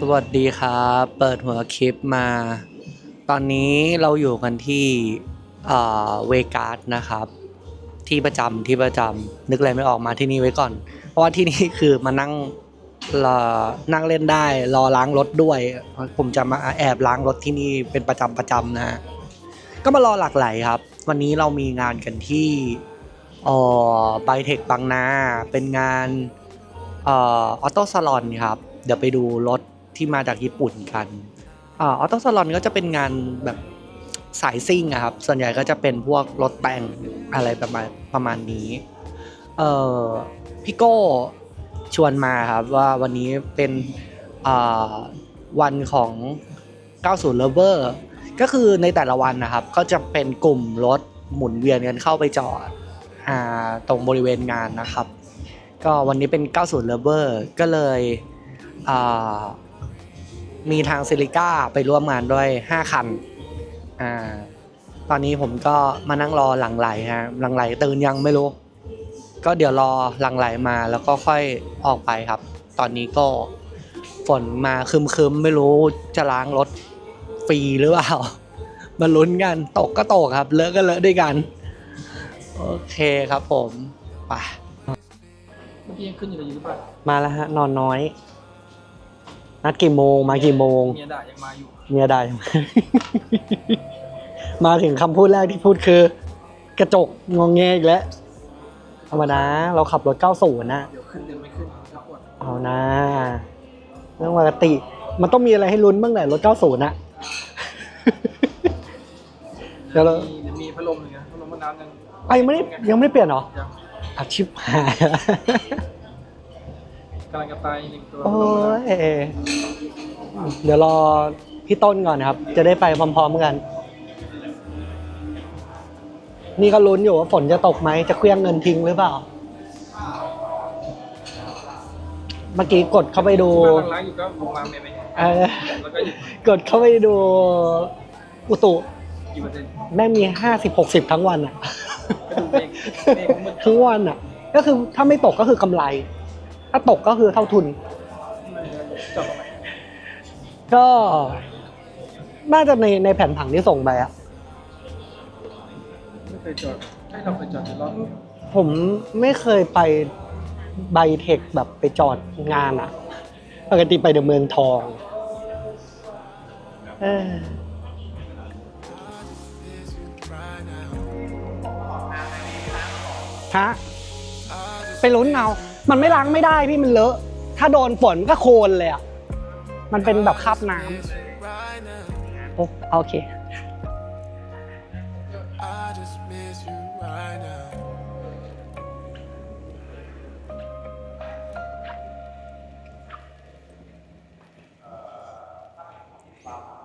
สวัสดีครับ เปิดหัวคลิปมา ตอนนี้เราอยู่กันที่เวกัสนะครับ ที่ประจำที่ประจำนึกอะไรไม่ออกมาที่นี่ไว้ก่อน เพราะว่าที่นี่คือมานั่งรอนั่งเล่นได้ รอล้างรถด้วย ผมจะมาแอบล้างรถที่นี่เป็นประจำประจำนะก็มารอหลากหลายครับ วันนี้เรามีงานกันที่ออไบเทคบางนา เป็นงานออโต้ซาลอนครับ เดี๋ยวไปดูรถ ที่มาจากญี่ปุ่นกันออโต้ซาลอนก็จะเป็นงานแบบสายซิ่งครับ ส่วนใหญ่ก็จะเป็นพวกรถแต่งอะไรประมาณประมาณนี้เออพี่โก้ชวนมาครับว่าวันนี้เป็นวันของ 90 Lover ก็คือในแต่ละวันนะครับ ก็จะเป็นกลุ่มรถหมุนเวียนกันเข้าไปจอดตรงบริเวณงานนะครับ ก็วันนี้เป็น 90 Lover ก็เลยอ มีทางซิลิก้าไปร่วมงานด้วย 5 คันอ่าตอนนี้ผมก็มานั่งรอหลังไหลฮะหลังไหลตื่นยังไม่รู้ ก็เดี๋ยวรอหลังไหลมาแล้วก็ค่อยออกไปครับ ตอนนี้ก็ฝนมาคึมๆ ไม่รู้จะล้างรถฟรีหรือเปล่ามาลุ้นกันตกก็ตกครับเลอะก็เลอะด้วยกัน โอเคครับผมไปเมื่อกี้ยังขึ้นอยู่เลยอยู่หรือเปล่ามาแล้วฮะนอนน้อย นัดกี่โมง มากี่โมง เมียด่ายังมาอยู่ เมียได้ มาถึงคำพูดแรกที่พูดคือ กระจกงองแงอีกแล้วธรรมดาเราขับรถ 90นะเดี๋ยวขึ้นเดินไม่ขึ้นถ้าปวดเอานะเรื่องปกติ มันต้องมีอะไรให้ลุ้นบ้างแหละรถ 90นะ เดี๋ยวเรา มีเดี๋ยวมีพัดลมหนึ่งนะพัดลมมันน้ำยังไอ้ยังไม่ได้ยังไม่ได้เปลี่ยนเหรอยังอาชิบหายกำลังจะตายหนึ่งตัวโอ้ยเดี๋ยวรอพี่ต้นก่อนนะครับ จะได้ไปพร้อมๆกัน นี่ก็ลุ้นอยู่ว่าฝนจะตกไหม จะเคลี้ยงเงินทิ้งหรือเปล่า เมื่อกี้กดเข้าไปดูที่บ้านล้างๆอยู่ก็ผมมาเมียไปเออแล้วก็หยิบกดเข้าไปดูอุตุกี่เปอร์เซ็นต์ แม่งมีห้าสิบหกสิบทั้งวันอะก็ดูเมฆเมฆมัน ทั้งวันอะก็คือถ้าไม่ตกก็คือกำไร ถ้าตกก็คือเท่าทุนจอดตรงไหนก็ น่าจะในในแผ่นผังที่ส่งไปอะไม่เคยจอดให้เราเคยจอดในรอบผมไม่เคยไปไบเทคแบบไปจอดงานอะปกติไปเดอะเมืองทองเออฮะไปลุ้นเอา มันไม่ล้างไม่ได้พี่มันเลอะ ถ้าโดนฝนมันก็โคลนเลยอะ มันเป็นแบบคราบน้ำโอโอเค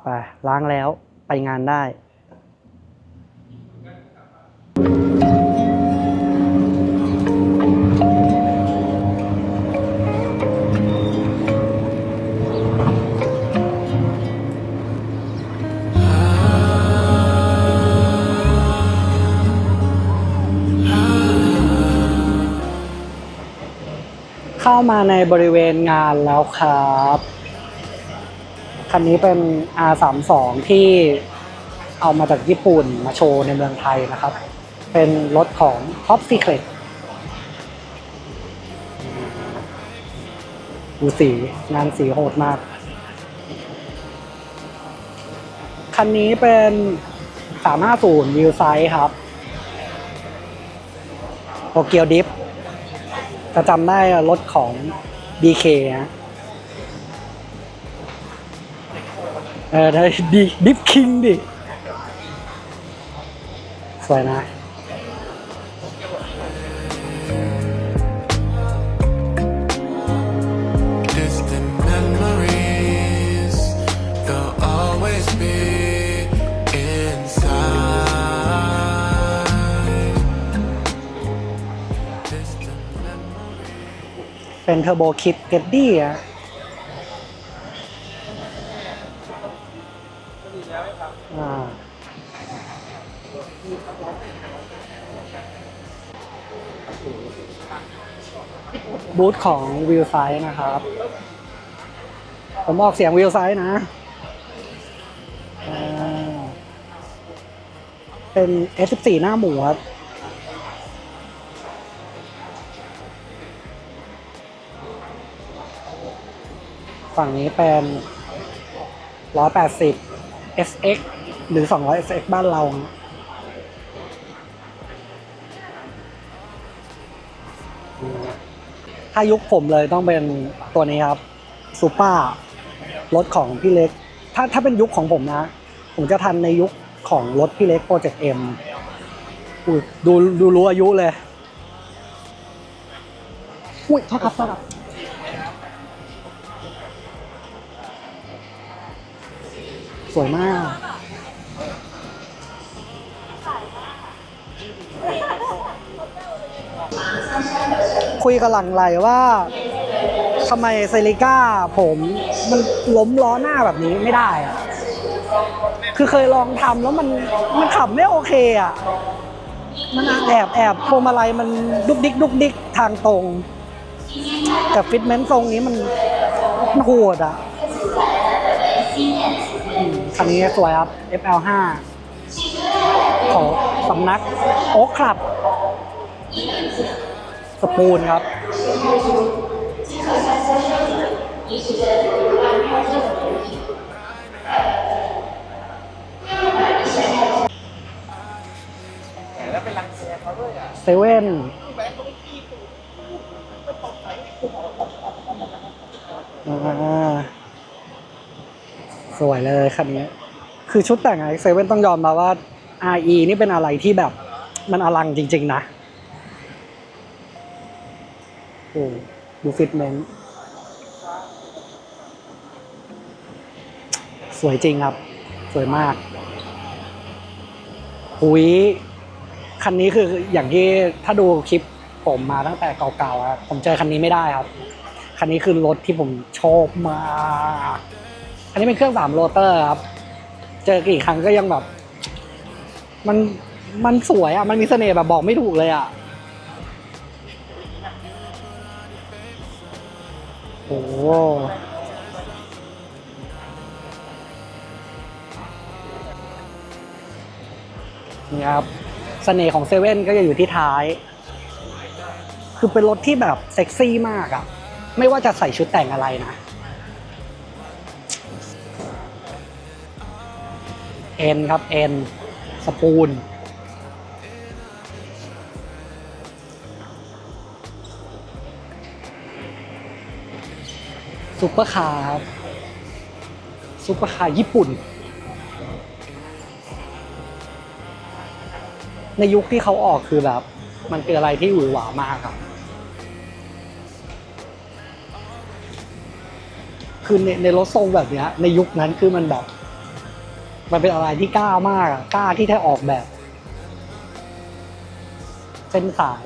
ไปล้างแล้วไปงานได้ เข้ามาในบริเวณงานแล้วครับ คันนี้เป็น R32 ที่เอามาจากญี่ปุ่นมาโชว์ในเมืองไทยนะครับ เป็นรถของ Top Secret ดูสีงานสีโหดมาก คันนี้เป็น350วิวไซส์ครับโตเกียวดิฟ จะจำได้รถของ BK นะเออได้ดีดิฟคิงดิ สวยนะ เป็นเทอร์โบคิดเกดดี้อะก็ดีแล้วไม่พังอ่าบูธของวิวไซส์นะครับ ผมออกเสียงวิวไซด์นะ เป็น S14 หน้าหมูครับ ฝั่งนี้เป็น 180 SX หรือ 200 SX บ้านเรา ถ้ายุคผมเลยต้องเป็นตัวนี้ครับซูเปอร์รถของพี่เล็ก ถ้าถ้าเป็นยุคของผมนะ ผมจะทันในยุคของรถพี่เล็กโปรเจกต์เอ็มดูดูรู้อายุเลย อุ้ยโทษครับโทษครับ สวยมาก คุยกับหลังไหลว่าทำไมเซริก้าผมมันล้มล้อหน้าแบบนี้ไม่ได้อะคือเคยลองทำแล้วมันมันขับไม่โอเคอะ มันแอบแอบพวงมาลัยมันดุกดิกดุกดิกทางตรง แต่ฟิตเมนต์ทรงนี้มันมันโหดอะ คันนี้สวยครับ FL5 ของสำนักโอ๊คคลับ สปูนครับ แล้วเป็นรังแกเขาด้วยอะเซเว่นอ่า สวยเลยคันนี้ คือชุดแต่งไอเซเว่นต้องยอมมาว่า RE นี่เป็นอะไรที่แบบมันอลังจริง ๆ นะโอ้ดูฟิตเมนต์สวยจริงครับ สวยมากหุยคันนี้คืออย่างที่ถ้าดูคลิปผมมาตั้งแต่เก่าๆอะผมเจอคันนี้ไม่ได้ครับ คันนี้คือรถที่ผมชอบมาก อันนี้เป็นเครื่องสามโรเตอร์ครับ เจอกี่ครั้งก็ยังแบบ มันมันสวยอะ มันมีเสน่ห์แบบบอกไม่ถูกเลยอะโอ้โหนี่ครับเสน่ห์ของเซเว่นก็จะอยู่ที่ท้าย คือเป็นรถที่แบบเซ็กซี่มากอะไม่ว่าจะใส่ชุดแต่งอะไรนะ เอ็นครับเอ็นสปูนซุปเปอร์คาร์ครับซุปเปอร์คาร์ญี่ปุ่น ในยุคที่เขาออกคือแบบ มันคืออะไรที่หวือหวามากครับ คือในในรถทรงแบบเนี้ยในยุคนั้นคือมันแบบ มันเป็นอะไรที่กล้ามากอะกล้าที่จะออกแบบ เส้นสาย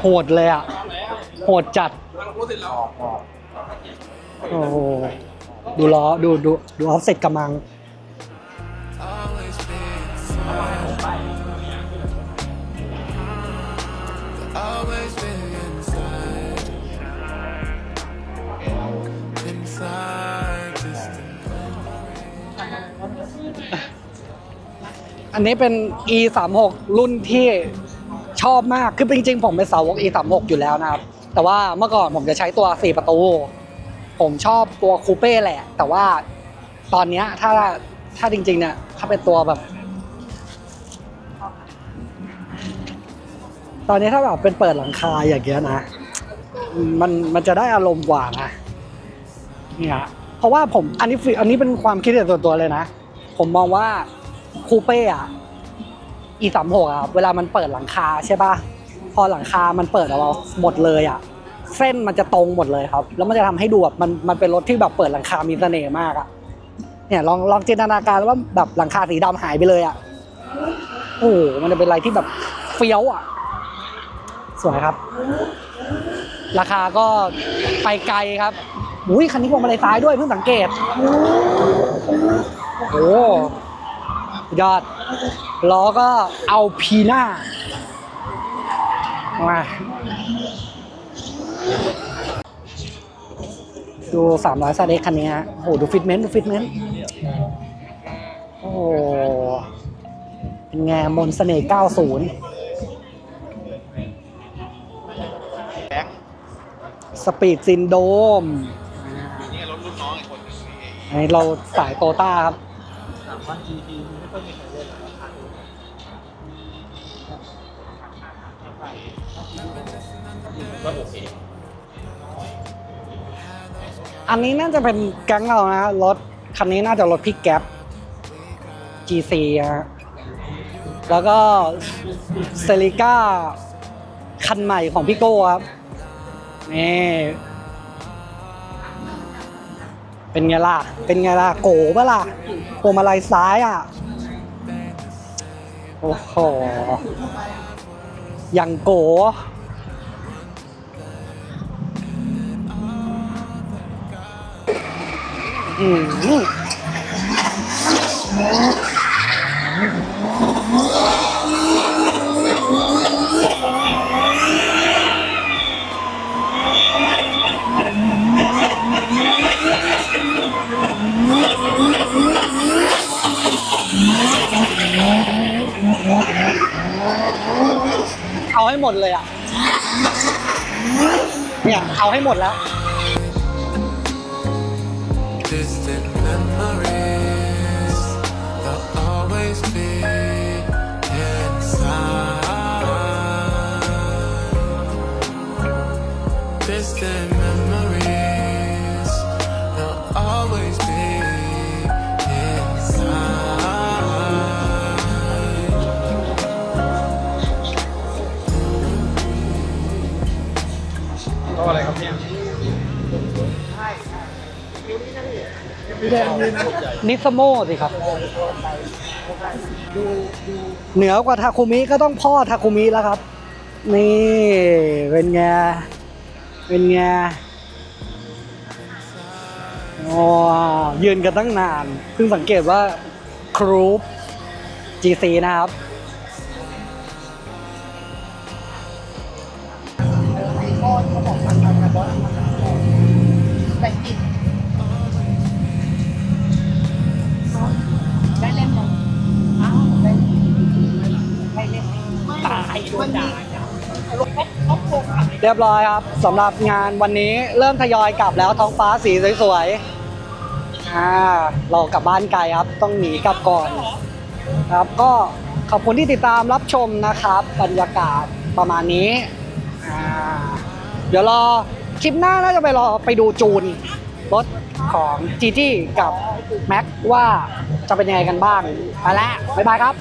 โหดเลยอะโหดจัด โอ้โหดูล้อดูดูดูออฟเซ็ตกำลังอันนี้เป็น e 3 6รุ่นที่ชอบมาก คือจริงๆ ผมเป็นสาวก e 3 6อยู่แล้วนะครับ แต่ว่าเมื่อก่อนผมจะใช้ตัว 4 ประตู ผมชอบตัวคูเป้แหละ แต่ว่าตอนเนี้ยถ้าถ้าจริงๆเนี่ยถ้าเป็นตัวแบบ ตอนนี้ถ้าแบบเป็นเปิดหลังคาอย่างเงี้ยนะมันมันจะได้อารมณ์กว่านะเนี่ยเพราะว่าผมอันนี้อันนี้เป็นความคิดเห็นส่วนตัวเลยนะ ผมมองว่าคูเป้อะ e สามหกอะเวลามันเปิดหลังคาใช่ป่ะพอหลังคามันเปิดเอาหมดเลยอะ เส้นมันจะตรงหมดเลยครับ แล้วมันจะทำให้ดูแบบมันมันเป็นรถที่แบบเปิดหลังคามีเสน่ห์มากอะเนี่ยลองลองจินตนาการว่าแบบหลังคาสีดำหายไปเลยอะโอ้มันจะเป็นอะไรที่แบบเฟี้ยวอะสวยครับ ราคาก็ไปไกลครับอุ้ยคันนี้พวงมาลัยซ้ายด้วยเพิ่งสังเกตโอ้ยอดล้อก็เอาพีหน้ามา ดูสามร้อยซาเด็กคันนี้ฮะโอ้โหดูฟิตเมนต์ดูฟิตเมนต์โอ้โหเป็นไงมนต์เสน่ห์90สปีดซินโดมนี่รถรุ่นน้องอีกคนหนึงอันนี้เราสายโตต้าครับสามพัน GT ไม่ค่อยมีใครเล่นหรอกราคาถูกก็โอเค อันนี้น่าจะเป็นแก๊งเรานะรถคันนี้น่าจะรถพี่แก๊ป GC ฮะแล้วก็เซริก้าคันใหม่ของพี่โก้ครับนี่เป็นไงล่ะ เป็นไงล่ะ โกปะล่ะพวงมาลัยซ้ายอะ โอ้โห อย่างโก อืมเอาให้หมดเลยอะ เนี่ย เอาให้หมดแล้ว Distant memories, they'll always be inside. Distant นิสโมสิครับ เหนือกว่าทาคุมิก็ต้องพ่อทาคุมิแล้วครับ นี่เป็นไงเป็นไงอ๋อยืนกันตั้งนาน เพิ่งสังเกตว่าครูป GC นะครับ รียบร้อยครับสำหรับงานวันนี้เริ่มทยอยกลับแล้วท้องฟ้าสีสวยๆอ่าเรากลับบ้านไกลครับต้องหนีกลับก่อน ครับก็ขอบคุณที่ติดตามรับชมนะครับ บรรยากาศประมาณนี้อ่าเดี๋ยวรอคลิปหน้าน่าจะไปรอไปดูจูนรถของจีจี้กับแม็กว่าจะเป็นยังไงกันบ้างไปแล้วบ๊ายบายครับ